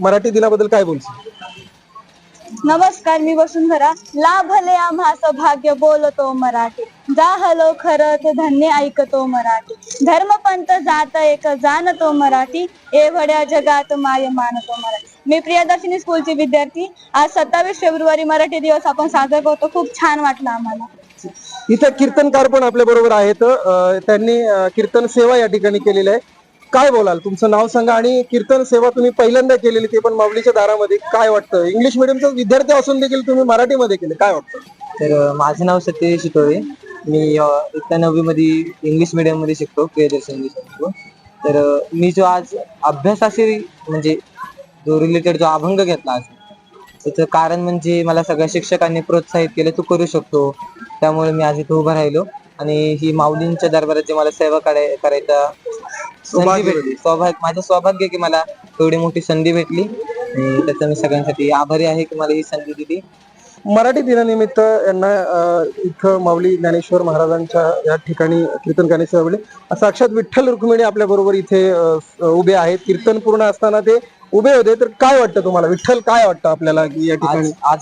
मराठी दिनाबद्दल काय बोलशील? नमस्कार मी वसुंधरा लाभले आम्हास भाग्य बोलतो मराठी. जाहलो खरत धन्य ऐकतो मराठी. धर्मपंथ जात एक जाणतो मराठी. एवढ्या जगात माय मानतो मराठी. मी प्रियदर्शिनी स्कूलची विद्यार्थी. आज सत्तावीस फेब्रुवारी मराठी दिवस आपण साजरा करतो. खूप छान वाटलं आम्हाला. इथे कीर्तनकार पण आपल्या बरोबर आहेत. अं, त्यांनी अं, कीर्तन सेवा या ठिकाणी केलेली आहे. काय बोलाल? तुमचं नाव सांगा आणि कीर्तन सेवा तुम्ही पहिल्यांदा केलेली ते पण माऊलीच्या दारामध्ये काय वाटतं? इंग्लिश मिडियमचा विद्यार्थी असून देखील तुम्ही मराठीमध्ये केले. काय वाटतं? तर माझं नाव सत्यजित शितोळे. मी अ, इयत्ता इंग्लिश मीडियममध्ये शिकतो प्रियदर्शन इंग्लिश शिकतो. तर मी जो आज अभ्यासाशी म्हणजे जो रिलेटेड जो अभंग घेतला आज त्याचं कारण म्हणजे मला सगळ्या शिक्षकांनी प्रोत्साहित केलं तू करू शकतो. त्यामुळे मी आज इथं उभं राहिलो आणि ही माऊलींच्या दरबाराची मला सेवा कराय करायचा संधी भेटली. सौभाग्य माझं सौभाग्य की मला एवढी मोठी संधी भेटली. त्याचं मी सगळ्यांसाठी आभारी आहे की मला ही संधी दिली. मराठी दिनानिमित्त यांना इथं माऊली ज्ञानेश्वर महाराजांच्या या ठिकाणी कीर्तन करण्याची सेवा मिळाली साक्षात विठ्ठल रुक्मिणी आपल्या बरोबर इथे उभे आहेत. कीर्तन पूर्ण असताना ते उभे होते. तर काय वाटतं तुम्हाला? विठ्ठल काय वाटतं आपल्याला की या ठिकाणी? आज